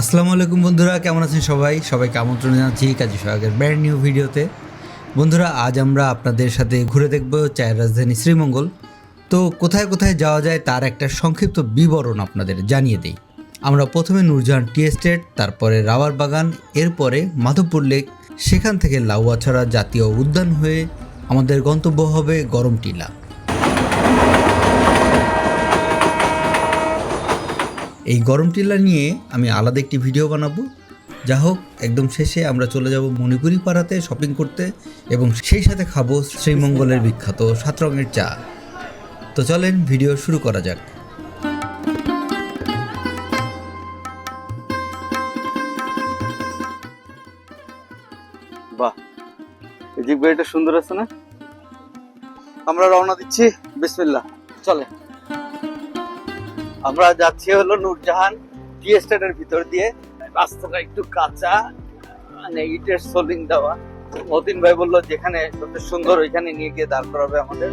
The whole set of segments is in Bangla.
আসসালামু আলাইকুম বন্ধুরা, কেমন আছেন সবাই? সবাইকে আমন্ত্রণ জানাচ্ছি কাজী সোহাগের ব্র্যান্ড নিউ ভিডিওতে বন্ধুরা, আজ আমরা আপনাদের সাথে ঘুরে দেখব চায়ের রাজধানী শ্রীমঙ্গল। তো কোথায় কোথায় যাওয়া যায় তার একটা সংক্ষিপ্ত বিবরণ আপনাদের জানিয়ে দিই। আমরা প্রথমে নূরজাহান টি এস্টেট, তারপরে রাওয়ার বাগান, এরপরে মাধবপুর লেক, সেখান থেকে লাউয়াছড়া জাতীয় উদ্যান হয়ে আমাদের গন্তব্য হবে গরম এই গরম টিলা নিয়ে আমি আলাদা একটি ভিডিও বানাবো। যা হোক, একদম শেষে আমরা চলে যাব মণিপুরি পাড়াতে শপিং করতে এবং সেই সাথে খাব শ্রীমঙ্গলের বিখ্যাত সাত রঙের চা। তো চলেন, ভিডিও শুরু করা যাক। বাহ, এই জিপ গাড়িটা সুন্দর আছে না? আমরা রওনা দিচ্ছি। বিসমিল্লাহ চলে আমরা যাচ্ছি হলো নূরজাহান টি এস্টেটের ভিতর দিয়ে। রাস্তাটা একটু কাঁচা মানে ইটের সোলিং দেওয়া। মতিন ভাই বলল, যেখানে সবচেয়ে সুন্দর, ওইখানে নিয়ে গিয়ে দাঁড় করাবে আমাদের।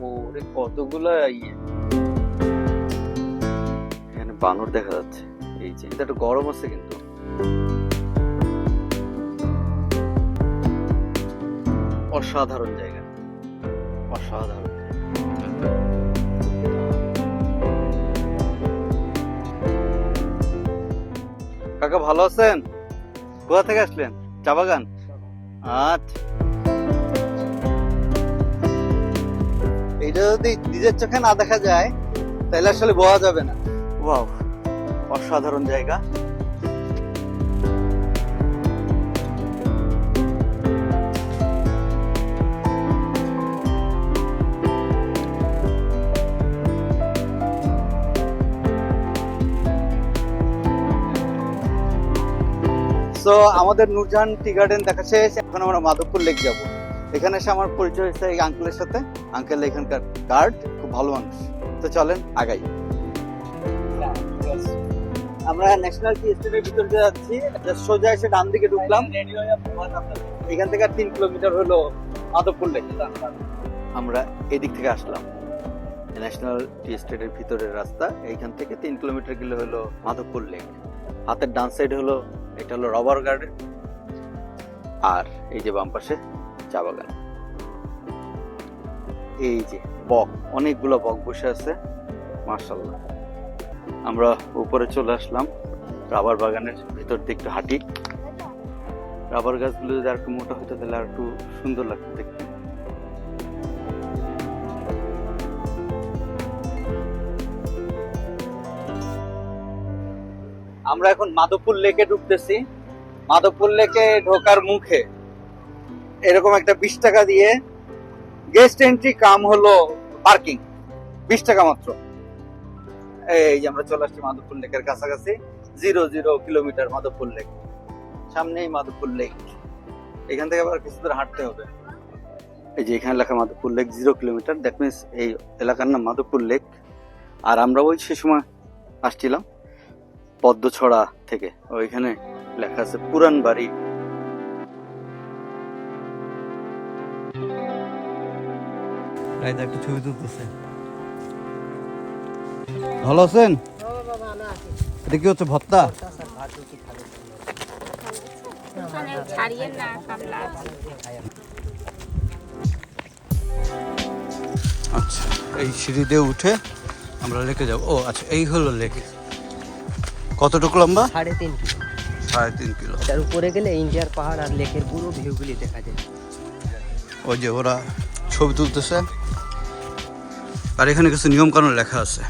ওরে কতগুলো ইয়ে। এখানে বানর দেখা যাচ্ছে। এই যে, এটা একটু গরম আছে কিন্তু। অসাধারণ জায়গা। অসাধারণ। কাকা ভালো আছেন? কোথা থেকে আসলেন? চা বাগান? আচ্ছা। এইটা যদি নিজের চোখে না দেখা যায় তাহলে আসলে বোয়া যাবে না। বাহ অসাধারণ জায়গা। সো আমাদের নূরজাহান টি গার্ডেন দেখা শেষ। এখন আমরা মাধবপুর লেক যাব। এখানে এসে আমার পরিচয় হয়েছে এই আঙ্কেলের সাথে। আঙ্কেল এখানকার গার্ড খুব ভালো মানুষ। তো চলেন, আগাই। আমরা ন্যাশনাল টি স্টেটের ভিতর যাচ্ছি। সোজা এসে ডান দিকে ঢুকলাম। এখান থেকে তিন কিলোমিটার হলো মাধবপুর লেক আমরা এদিক থেকে আসলাম। ন্যাশনাল টি স্টেটের ভিতরের রাস্তা। এইখান থেকে তিন কিলোমিটার গেলে হলো মাধবপুর লেক হাতের ডান সাইড হলো এটা হলো রবার গার্ডেন আর এই যে বাম পাশে চা বাগান। এই যে বক, অনেকগুলো বক বসে আছে মার্শাল্লাহ আমরা উপরে চলে আসলাম রাবার বাগানের ভিতর দিয়ে একটু হাঁটি। রাবার গাছগুলো যদি আর একটু মোটা হতো তাহলে আর একটু সুন্দর লাগতো দেখতে। আমরা এখন মাধবপুর লেকে ঢুকতেছি। মাধবপুর লেকে ঢোকার মুখে এরকম একটা বিশ টাকা দিয়ে গেস্ট এন্ট্রি কাম হলো পার্কিং বিশ টাকা মাত্র। এই যে আমরা চলে আসছি মাধবপুর লেকের কাছাকাছি zero zero kilometre Madhabpur lake সামনেই মাধবপুর লেক এখান থেকে আবার কিছু দূর হাঁটতে হবে। এই যে এখানে লেখা Madhabpur lake zero kilometre that means এই এলাকার নাম মাধবপুর লেক আর আমরা ওই সে সময় আসছিলাম। পদ্মছড়া থেকে। ওইখানে লেখা আছে, পুরান বাড়ি। ছবি তুলতেছে। ভালো আছেন? এটা কি হচ্ছে, ভত্তা? আচ্ছা এই সিঁড়ি দিয়ে উঠে আমরা লেকে যাব। ও আচ্ছা এই হলো লেক। কতটুকু লম্বা? সাড়ে তিন কিলো। সাড়ে তিন কিলো। এটার উপরে গেলে ইন্ডিয়ার পাহাড় আর লেকের পুরো ভিউগুলি দেখা যায়। ওই যে ওরা ছবি তুলতেছে। আর এখানে কিছু নিয়ম কানুন লেখা আছে।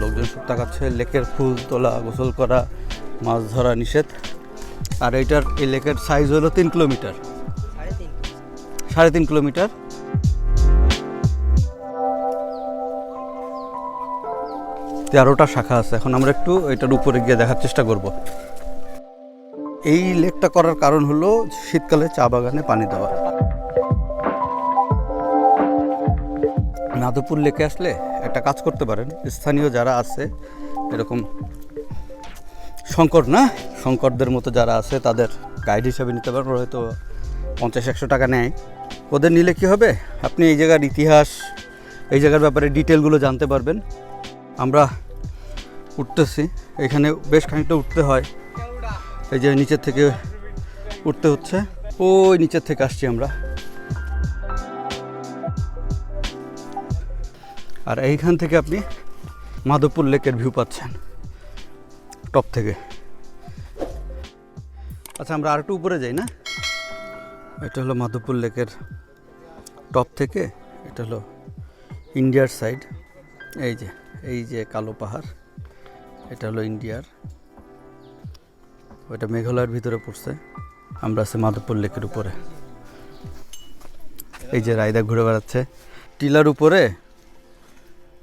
লোকজন সব তাকাচ্ছে লেকের ফুল তোলা গোসল করা মাছ ধরা নিষেধ। আর এইটার এই লেকের সাইজ হলো তিন কিলোমিটার। সাড়ে তিন কিলোমিটার। তেরোটা শাখা আছে। এখন আমরা একটু এটার উপরে গিয়ে দেখার চেষ্টা করব। এই লেকটা করার কারণ হলো শীতকালে চা বাগানে পানি দেওয়া। নাদুপুর লেকে আসলে একটা কাজ করতে পারেন। স্থানীয় যারা আছে, এরকম শঙ্কর না? শঙ্করদের মতো যারা আছে, তাদের গাইড হিসাবে নিতে পারেন। হয়তো পঞ্চাশ, একশো টাকা নেয়। ওদের নিলে কি হবে? আপনি এই জায়গার ইতিহাস, এই জায়গার ব্যাপারে ডিটেলগুলো জানতে পারবেন। আমরা উঠতেছি। এখানে বেশ খানিকটা উঠতে হয়। এই যে নিচের থেকে উঠতে হচ্ছে। ওই নিচের থেকে আসছি আমরা। আর এইখান থেকে আপনি মাধবপুর লেকের ভিউ পাচ্ছেন। টপ থেকে। আচ্ছা আমরা আর একটু উপরে যাই না? এটা হলো মাধবপুর লেকের টপ থেকে। এটা হলো ইন্ডিয়ার সাইড এই যে এই যে কালো পাহাড়, এটা হলো ইন্ডিয়ার। ওইটা মেঘালয়ের ভিতরে পড়ছে। আমরা আছি মাধবপুর লেকের উপরে। এই যে রায়দা ঘুরে বেড়াচ্ছে। টিলার উপরে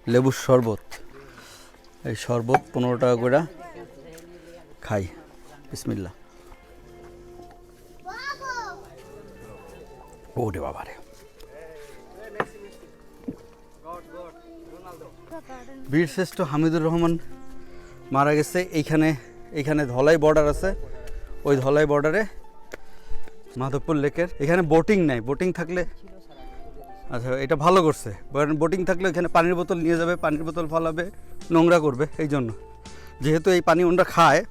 লেবুর শরবত। এই শরবত পনেরো টাকা করে খাই। বিসমিল্লা ওরে বাবারে। বীরশ্রেষ্ঠ হামিদুর রহমান মারা গেছে। এইখানে এইখানে ধলাই বর্ডার আছে। ওই ধলাই বর্ডারে মাধবপুর লেকের এখানে বোটিং নাই। বোটিং থাকলে আচ্ছা এটা ভালো করছে। বোটিং থাকলে এখানে পানির বোতল নিয়ে যাবে। পানির বোতল ফলাবে, নোংরা করবে, এই জন্য। যেহেতু এই পানি ওনরা খায়,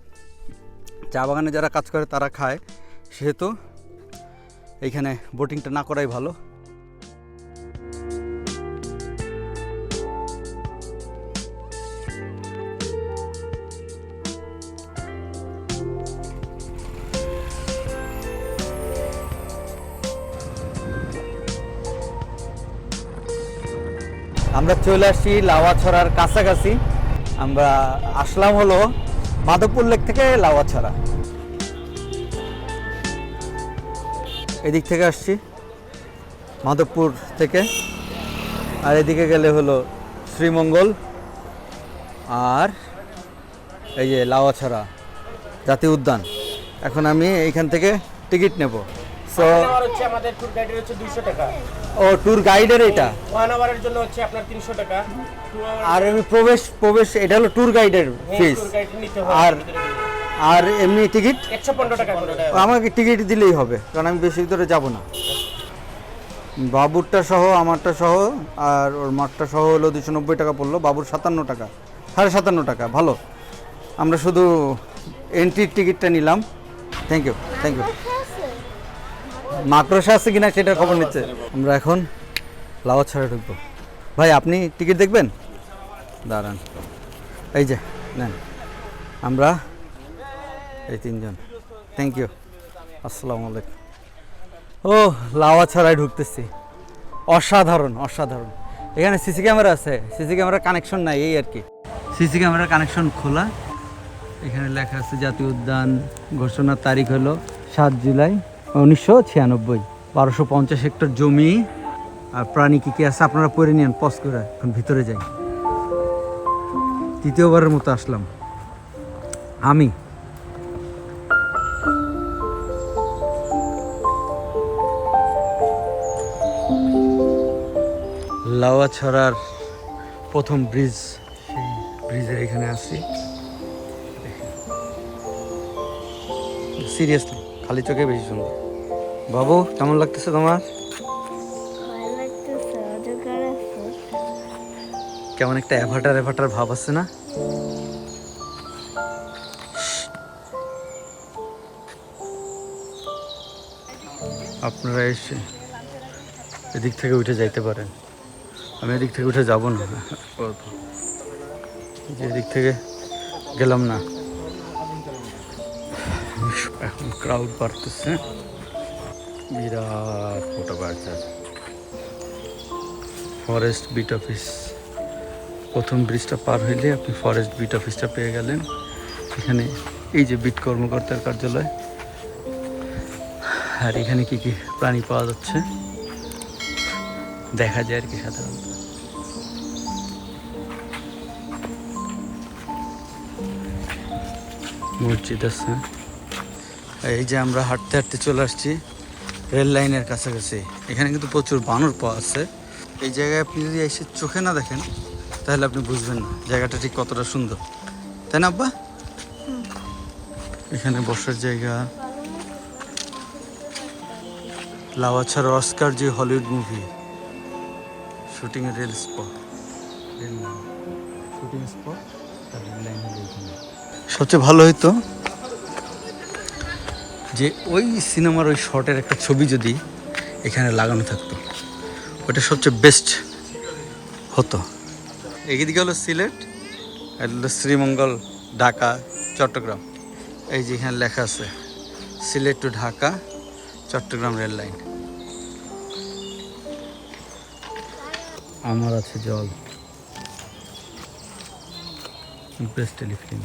চা বাগানে যারা কাজ করে তারা খায়, সেহেতু এইখানে বোটিংটা না করাই ভালো। আমরা চলে আসছি লাওয়াছড়ার কাছাকাছি। আমরা আসলাম হলো মাধবপুর লেক থেকে লাওয়াছড়া। এদিক থেকে আসছি মাধবপুর থেকে। আর এদিকে গেলে হলো শ্রীমঙ্গল আর এই যে লাওয়াছড়া জাতীয় উদ্যান। এখন আমি এইখান থেকে টিকিট নেব। সো হচ্ছে আমাদের ট্যুর গাইডের হচ্ছে দুইশো টাকা। ও ট্যুর গাইডের এটা? ওয়ান আওয়ারের জন্য হচ্ছে আপনার তিনশো টাকা। আর এমনি প্রবেশ প্রবেশ এটা হলো ট্যুর গাইডের ফিস আর আর এমনি টিকিট টাকা আমাকে টিকিট দিলেই হবে কারণ আমি বেশি ভিতরে যাব না। বাবুরটা সহ আমারটা সহ আর ওর মাঠটা সহ হলো দুশো নব্বই টাকা পড়ল বাবুর সাতান্ন টাকা সাড়ে সাতান্ন টাকা ভালো। আমরা শুধু এন্ট্রির টিকিটটা নিলাম। থ্যাংক ইউ থ্যাংক ইউ মাকড়সা আছে কিনা সেটার খবর নিচ্ছে। আমরা এখন লাওয়া ছাড়া ঢুকবো। ভাই, আপনি টিকিট দেখবেন? দাঁড়ান। এই যে, নেন। আমরা এই তিনজন। থ্যাংক ইউ আসসালামু আলাইকুম। ও লাওয়া ছাড়াই ঢুকতেছি। অসাধারণ অসাধারণ। এখানে সিসি ক্যামেরা আছে। সিসি ক্যামেরা কানেকশন নাই, এই আর কি। সিসি ক্যামেরা কানেকশন খোলা। এখানে লেখা আছে, জাতীয় উদ্যান ঘোষণার তারিখ হলো সাত জুলাই। উনিশশো ছিয়ানব্বই, বারোশো পঞ্চাশ হেক্টর জমি আর প্রাণী কী কী আছে আপনারা পড়ে নিন পজ করে, এখন ভিতরে যাই। তৃতীয়বারের মতো আসলাম। আমি। লাওয়া ছড়ার প্রথম ব্রিজ সেই ব্রিজের এখানে আছি সিরিয়াসলি খালি চোখে বেশি সুন্দর। বাবু কেমন লাগতেছে তোমার? কেমন একটা অ্যাভাটার অ্যাভাটার ভাব আছে না? আপনারা এসে এদিক থেকে উঠে যাইতে পারেন। আমি এদিক থেকে উঠে যাব না। যে এদিক থেকে গেলাম না। এখন ক্রাউড বাড়তেছে। বিরাট ফটো বাড়ছে ফরেস্ট বিট অফিস প্রথম ব্রিজটা পার হইলে আপনি ফরেস্ট বিট অফিসটা পেয়ে গেলেন। এখানে এই যে বিট কর্মকর্তার কার্যালয়। আর এখানে কি কি প্রাণী পাওয়া যাচ্ছে? দেখা যায় আর কি সাধারণত। মসজিদ আছে। এই যে আমরা হাঁটতে হাঁটতে চলে আসছি। রেল লাইনের কাছাকাছি। এখানে কিন্তু প্রচুর বানর পাওয়া আছে এই জায়গায় আপনি যদি এসে চোখে না দেখেন, তাহলে আপনি বুঝবেন না জায়গাটা ঠিক কতটা সুন্দর। তাই না, আব্বা? এখানে বসার জায়গা। লাওয়াছাড়া অস্কার যে Hollywood movie. Shooting rail spot. Rail shooting spot সবচেয়ে ভালো হতো যে ওই সিনেমার ওই শটের একটা ছবি যদি এখানে লাগানো থাকতো ওটা সবচেয়ে বেস্ট হতো। এদিকে হলো সিলেট হলো শ্রীমঙ্গল, ঢাকা, চট্টগ্রাম। এই যে এখানে লেখা আছে, Sylhet to Dhaka, Chittagong rail line. আমার আছে জল। বেস্ট টেলিফিল্ম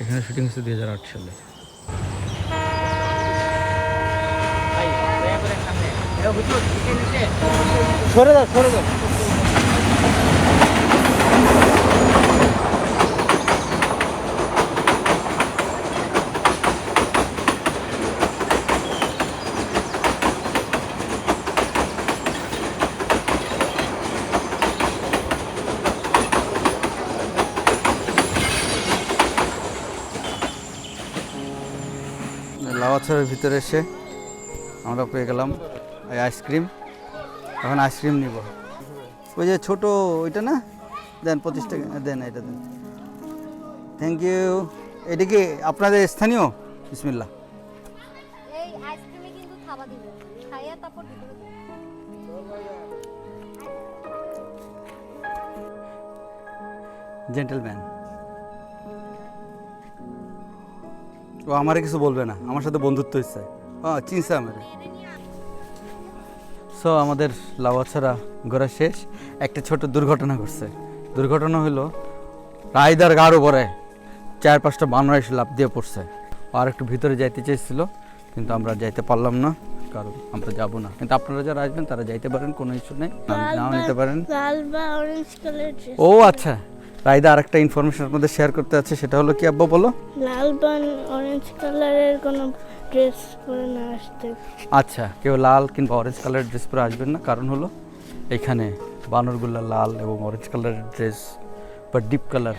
এখানে শুটিং হচ্ছে আট সালে। সরে দাও সরে দাও লাওয়াছড়ের ভিতরে এসে আমরা পেয়ে গেলাম। এই আইসক্রিম। এখন আইসক্রিম নিব। ওই যে ছোটো ওইটা না? দেন পঁচিশ টাকা দেন এটা দেন। থ্যাংক ইউ এটা কি আপনাদের স্থানীয়? বিসমিল্লা। জেন্টেলম্যান ও আমারে কিছু বলবে না। আমার সাথে বন্ধুত্ব হচ্ছে ও চিনছে আমারে। সো আমাদের লাওয়াছড়া ঘোরা শেষ। একটা ছোট দুর্ঘটনা ঘটছে। দুর্ঘটনা হলো রায়দার গাঢ় পরে চার পাঁচটা বানর এসে লাভ দিয়ে পড়ছে। আর একটু ভিতরে যাইতে চেয়েছিল কিন্তু আমরা যাইতে পারলাম না কারণ আমরা যাব না। কিন্তু আপনারা যারা আসবেন তারা যাইতে পারেন কোনো ইস্যু নেই। নাও নিতে পারেন। ও আচ্ছা। রায়দা আরেকটা ইনফরমেশন আপনাদের শেয়ার করতে আছে সেটা হলো কি আব্বা বলো? লাল বা অরেঞ্জ কালারের কোনো ড্রেস পরে না আসতে। আচ্ছা কেউ লাল কিংবা অরেঞ্জ কালারের ড্রেস পরে আসবেন না। কারণ হলো, এখানে বানরগুলা লাল এবং অরেঞ্জ কালারের ড্রেস বা ডিপ কালার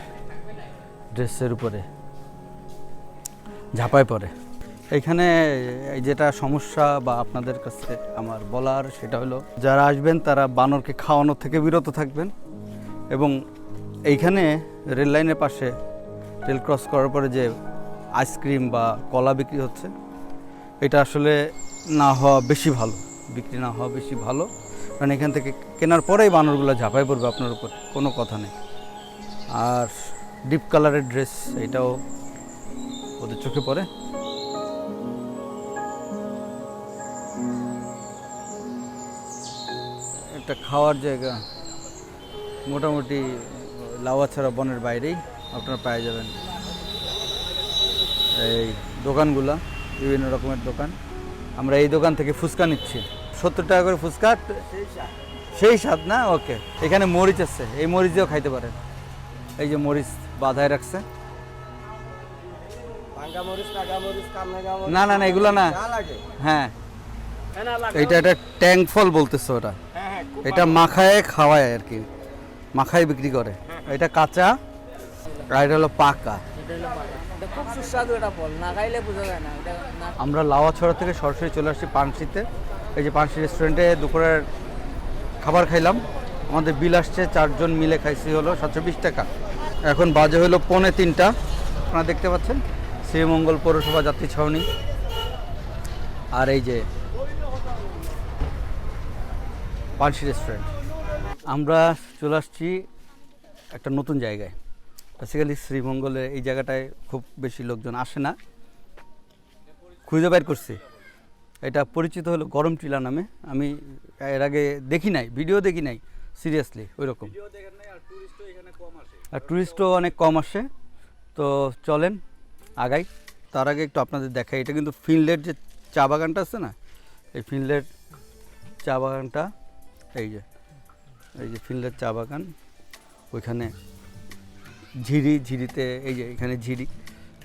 ড্রেসের উপরে ঝাঁপায় পড়ে। এখানে যেটা সমস্যা বা আপনাদের কাছে আমার বলার, সেটা হলো, যারা আসবেন তারা বানরকে খাওয়ানো থেকে বিরত থাকবেন এবং এইখানে রেল লাইনের পাশে রেল ক্রস করার পরে যে আইসক্রিম বা কলা বিক্রি হচ্ছে এটা আসলে না হওয়া বেশি ভালো, বিক্রি না হওয়া বেশি ভালো। কারণ এখান থেকে কেনার পরেই বানরগুলো ঝাঁপাই পড়বে আপনার উপর, কোনো কথা নেই। আর ডিপ কালারের ড্রেস, এটাও ওদের চোখে পড়ে। একটা খাওয়ার জায়গা, মোটামুটি লাওয়া ছাড়া বনের বাইরেই আপনারা পেয়ে যাবেন। এই দোকানগুলা। বিভিন্ন রকমের দোকান। আমরা এই দোকান থেকে ফুচকা নিচ্ছি। সত্তর টাকা করে ফুচকা সেই স্বাদ না? ওকে। এখানে মরিচ আছে। এই মরিচ দিয়েও খাইতে পারেন। এই যে মরিচ বাধায় রাখছে। না না না এগুলো না। হ্যাঁ। এটা একটা ট্যাঙ্ক ফল বলতেছে ওটা এটা মাখায় খাওয়ায় আর কি। মাখায় বিক্রি করে। এটা কাঁচা আর এটা হলো পাকা। আমরা লাওয়াছড়া থেকে সরাসরি চলে আসছি পানসিতে। এই যে পানসি রেস্টুরেন্টে দুপুরের খাবার খাইলাম। আমাদের বিল আসছে, চারজন মিলে খাইছি হলো সাতশো বিশ টাকা। এখন বাজে হলো পৌনে তিনটা। আপনারা দেখতে পাচ্ছেন, শ্রীমঙ্গল পৌরসভা যাত্রী ছাউনি। আর এই যে পানসি রেস্টুরেন্ট আমরা চলে আসছি একটা নতুন জায়গায়। বেসিক্যালি শ্রীমঙ্গলে এই জায়গাটায় খুব বেশি লোকজন আসে না। খুঁজে বের করছি। এটা পরিচিত হলো গরম টিলা নামে। আমি এর আগে দেখি নাই ভিডিও দেখি নাই সিরিয়াসলি ওই রকম আর টুরিস্টও অনেক কম আসে। তো চলেন আগাই। তার আগে একটু আপনাদের দেখাই। এটা কিন্তু ফিনলের যে চা বাগানটা আছে না এই ফিনলের চা বাগানটা এই যে এই যে ফিনলের চা বাগান ওইখানে ঝিরি, ঝিরিতে, এই যে এখানে ঝিরি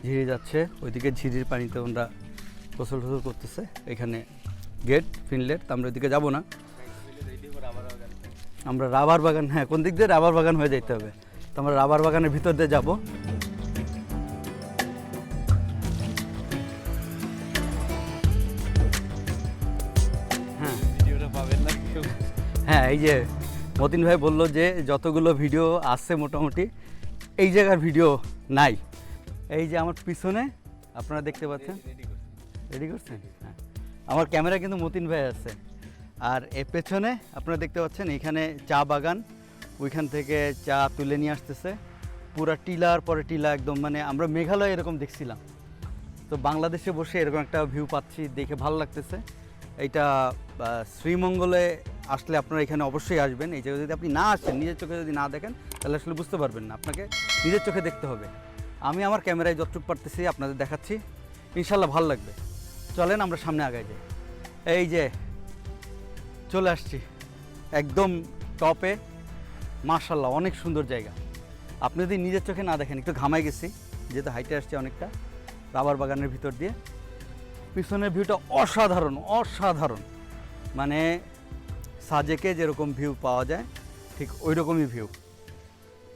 ঝিরি যাচ্ছে, ওইদিকে ঝিরির পানিতে ওরা গোসল টোসল করতেছে, এখানে গেট, ফিনলেট, তো আমরা ওইদিকে যাব না। আমরা রাবার বাগান হ্যাঁ কোন দিক দিয়ে রাবার বাগান হয়ে যেতে হবে? তো আমরা রাবার বাগানের ভিতর দিয়ে যাব। হ্যাঁ। হ্যাঁ এই যে মতিন ভাই বলল যে যতগুলো ভিডিও আসছে মোটামুটি এই জায়গার ভিডিও নাই। এই যে আমার পিছনে আপনারা দেখতে পাচ্ছেন। রেডি করছেন? হ্যাঁ। আমার ক্যামেরা কিন্তু মতিন ভাই আছে। আর এর পেছনে আপনারা দেখতে পাচ্ছেন এখানে চা বাগান। ওইখান থেকে চা তুলে নিয়ে আসতেছে। পুরা টিলার পরে টিলা একদম মানে আমরা মেঘালয় এরকম দেখছিলাম। তো বাংলাদেশে বসে এরকম একটা ভিউ পাচ্ছি দেখে ভালো লাগতেছে। এইটা শ্রীমঙ্গলে আসলে আপনারা এখানে অবশ্যই আসবেন। এই জায়গায় যদি আপনি না আসেন নিজের চোখে যদি না দেখেন তাহলে আসলে বুঝতে পারবেন না, আপনাকে নিজের চোখে দেখতে হবে। আমি আমার ক্যামেরায় যতটুকু পারতেছি আপনাদের দেখাচ্ছি, ইনশাল্লাহ ভালো লাগবে। চলেন আমরা সামনে আগাই যাই। এই যে, চলে আসছি, একদম টপে মার্শাল্লাহ অনেক সুন্দর জায়গা। আপনি যদি নিজের চোখে না দেখেন, একটু ঘামাই গেছি, যেহেতু হাইটে আসছে অনেকটা, রাবার বাগানের ভিতর দিয়ে। পিছনের ভিউটা অসাধারণ অসাধারণ। মানে সাজেকে যেরকম ভিউ পাওয়া যায়, ঠিক ওই রকমই ভিউ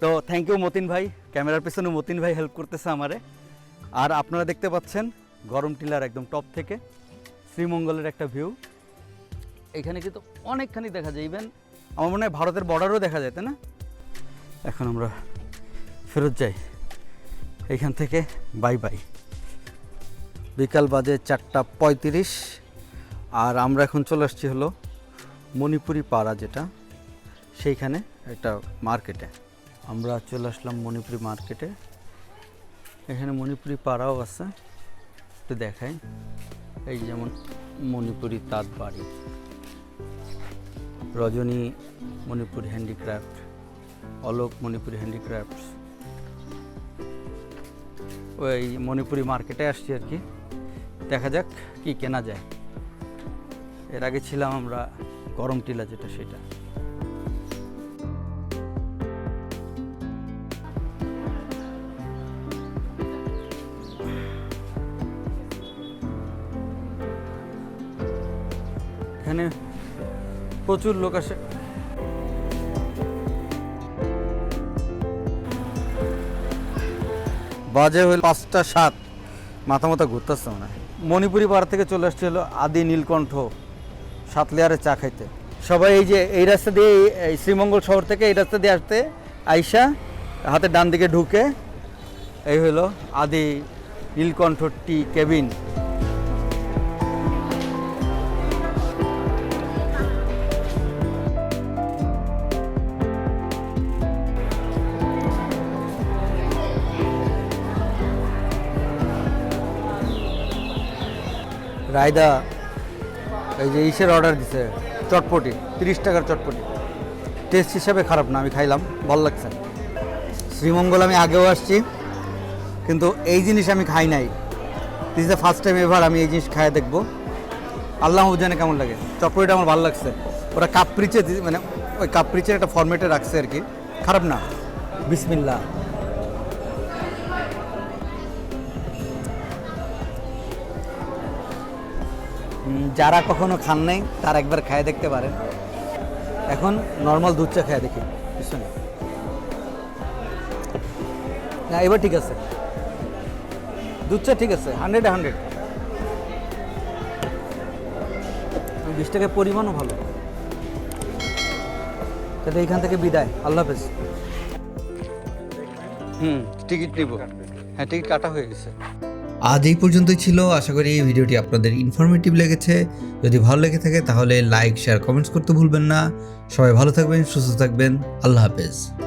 তো থ্যাংক ইউ মতিন ভাই, ক্যামেরার পেছনে মতিন ভাই হেল্প করতেছে আমারে। আর আপনারা দেখতে পাচ্ছেন, গরম টিলার একদম টপ থেকে, শ্রীমঙ্গলের একটা ভিউ এখানে কিন্তু অনেকখানি দেখা যায় ইভেন আমার মনে হয় ভারতের বর্ডারও দেখা যায়, তাই না? এখন আমরা ফেরত যাই। এইখান থেকে বাই বাই বিকাল বাজে চারটা পঁয়ত্রিশ, আর আমরা এখন চলে আসছি হলো মণিপুরি পাড়া যেটা, সেইখানে একটা মার্কেটে আমরা চলে আসলাম মণিপুরি মার্কেটে এখানে মণিপুরি পাড়াও আছে। একটু দেখাই। এই যেমন মণিপুরি তাঁত বাড়ি। রজনী মণিপুরি হ্যান্ডিক্রাফট অলোক মণিপুরি হ্যান্ডিক্রাফটস ওই মণিপুরি মার্কেটে আসছি আর কি। দেখা যাক কি কেনা যায়। এর আগে ছিলাম আমরা গরম টিলা যেটা সেটা। প্রচুর লোক আসে। বাজে হইল পাঁচটা সাত। মাথা মাথা ঘুরতেছে মনে মণিপুরি পাড়া থেকে চলে আসছে হলো আদি নীলকণ্ঠ সাত লেয়ারে চা খাইতে। সবাই এই যে এই রাস্তা দিয়ে এই শ্রীমঙ্গল শহর থেকে এই রাস্তা দিয়ে আসতে আইসা হাতে ডান দিকে ঢুকে এই হলো আদি নীলকণ্ঠ টি কেবিন। রায়দা, এই যে ইসের অর্ডার দিছে, চটপটি, তিরিশ টাকার চটপটি। টেস্ট হিসাবে খারাপ না, আমি খাইলাম, ভালো লাগছে শ্রীমঙ্গল আমি আগেও আসছি, কিন্তু এই জিনিস আমি খাই নাই। দিস দ্য ফার্স্ট টাইম এবার আমি এই জিনিস খাই দেখব। আল্লাহ জানে কেমন লাগে। চটপটিটা আমার ভালো লাগছে। ওরা কাপরিচে দি- মানে ওই কাপরিচের একটা ফর্মেটে রাখছে আর কি। খারাপ না। বিসমিল্লা যারা কখনো খান নাই, তার একবার খায় দেখতে পারেন। এখন নর্মাল দুধ চা খায় দেখি পিছনে না, এবার ঠিক আছে। দুধ চা ঠিক আছে হান্ড্রেড হান্ড্রেড বিশ টাকার পরিমাণও ভালো। তাহলে এইখান থেকে বিদায়, আল্লাহ হাফেজ। হুম, টিকিট নিব। হ্যাঁ টিকিট কাটা হয়ে গেছে। আজ এই পর্যন্তই ছিল। আশা করি এই ভিডিওটি আপনাদের ইনফরমেটিভ লেগেছে। যদি ভালো লেগে থাকে তাহলে লাইক শেয়ার কমেন্টস করতে ভুলবেন না। সবাই ভালো থাকবেন, সুস্থ থাকবেন। আল্লাহ হাফেজ।